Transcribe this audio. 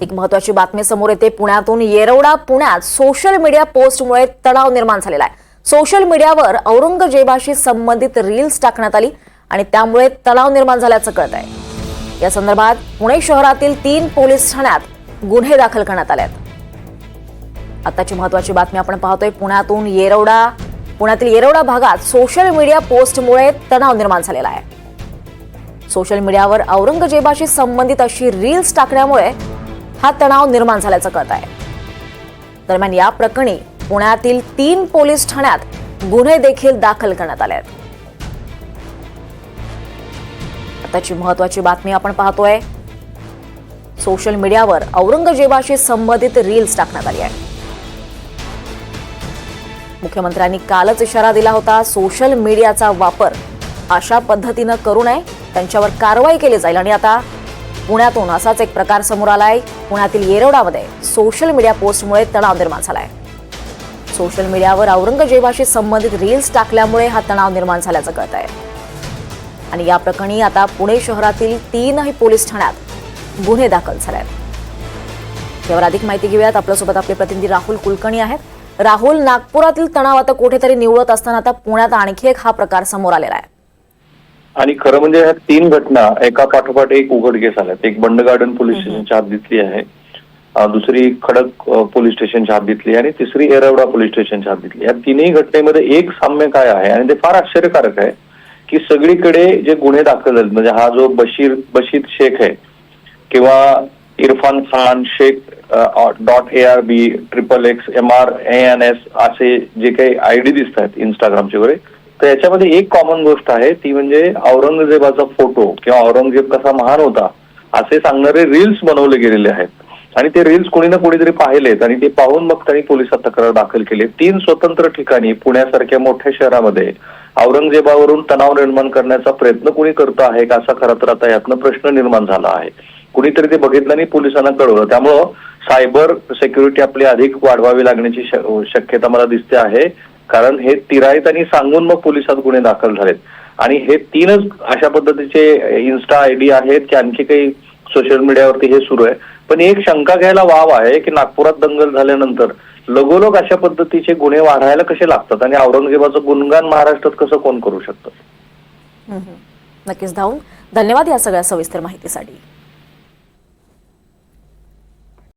एक महत्वाची बातमी समोर येते. पुण्यातून येरवडा पुण्यात सोशल मीडिया पोस्टमुळे तणाव निर्माण झालेला आहे. सोशल मीडियावर औरंगजेबाशी संबंधित रील्स टाकण्यात आली आणि त्यामुळे तणाव निर्माण झाल्याचं कळत आहे. या संदर्भात पुणे शहरातील तीन पोलीस ठाण्यात गुन्हे दाखल करण्यात आले आहेत. आताची महत्वाची बातमी आपण पाहतोय. पुण्यातून येरवडा पुण्यातील येरवडा भागात सोशल मीडिया पोस्टमुळे तणाव निर्माण झालेला आहे. सोशल मीडियावर औरंगजेबाशी संबंधित अशी रील्स टाकण्यामुळे हा तणाव निर्माण झाल्याचं कळत आहे. दरम्यान या प्रकरणी पुण्यातील तीन पोलीस ठाण्यात गुन्हे देखील दाखल करण्यात आले आहेत. आताची महत्वाची बातमी आपण पाहतोय. सोशल मीडियावर औरंगजेबाशी संबंधित रील्स टाकण्यात आली आहे मुख्यमंत्र्यांनी कालच इशारा दिला होता सोशल मीडियाचा वापर अशा पद्धतीनं करू नये त्यांच्यावर कारवाई केली जाईल. आणि आता पुण्यातून असाच एक प्रकार समोर आलाय. पुण्यातील येरवडामध्ये सोशल मीडिया पोस्टमुळे तणाव निर्माण झालाय. सोशल मीडियावर औरंगजेबाशी संबंधित रील्स टाकल्यामुळे हा तणाव निर्माण झाल्याचं कळत आहे आणि या प्रकरणी आता पुणे शहरातील तीनही पोलीस ठाण्यात गुन्हे दाखल झाले आहेत यावर अधिक माहिती घेऊयात. आपल्यासोबत आपले प्रतिनिधी राहुल कुलकर्णी आहेत. राहुल नागपुरातील तणाव आता कुठेतरी निवळत असताना आता पुण्यात आणखी एक हा प्रकार समोर आलेला आहे. आणि खरं म्हणजे ह्या तीन घटना एका पाठोपाठ एक उघडकीस आल्यात एक बंड गार्डन पोलीस स्टेशनच्या हद्दीतली आहे. दुसरी खडक पोलीस स्टेशनच्या हद्दीतली आणि तिसरी एरवडा पोलीस स्टेशनच्या हद्दीतली या तिन्ही घटनेमध्ये एक साम्य काय आहे? आणि ते फार आश्चर्यकारक आहे की सगळीकडे जे गुन्हे दाखल झाले म्हणजे हा जो बशीर बशीद शेख आहे किंवा Irfan Khan Shaikh dot A R B triple X M R N S असे जे काही आय डी दिसत आहेत इंस्टाग्रामचे वगैरे तर याच्यामध्ये एक कॉमन गोष्ट आहे ती म्हणजे औरंगजेबाचा फोटो किंवा औरंगजेब कसा महान होता असे सांगणारे रील्स बनवले गेलेले आहेत. आणि ते रील्स कोणी ना कोणीतरी पाहिलेत आणि ते पाहून मग त्यांनी पोलिसात तक्रार दाखल केली. तीन स्वतंत्र ठिकाणी पुण्यासारख्या मोठ्या शहरामध्ये औरंगजेबावरून तणाव निर्माण करण्याचा प्रयत्न कोणी करतो आहे का असा खरं तर आता यातनं प्रश्न निर्माण झाला आहे. कुणीतरी ते बघितलं आणि पोलिसांना कळवलं. त्यामुळं सायबर सिक्युरिटी आपली अधिक वाढवावी लागण्याची शक्यता मला दिसते आहे. कारण हे तिराईतांनी सांगून मग पोलिसात गुन्हे दाखल झालेत. आणि हे तीनच अशा पद्धतीचे इन्स्टा आय डी आहेत की आणखी काही सोशल मीडियावरती हे सुरू आहे. पण एक शंका घ्यायला वाव आहे की नागपुरात दंगल झाल्यानंतर लगोलग अशा पद्धतीचे गुन्हे वाढायला कसे लागतात? आणि औरंगजेबाचं गुणगान महाराष्ट्रात कसं कोण करू शकतं? नक्कीच धावून. धन्यवाद या सगळ्या सविस्तर माहितीसाठी.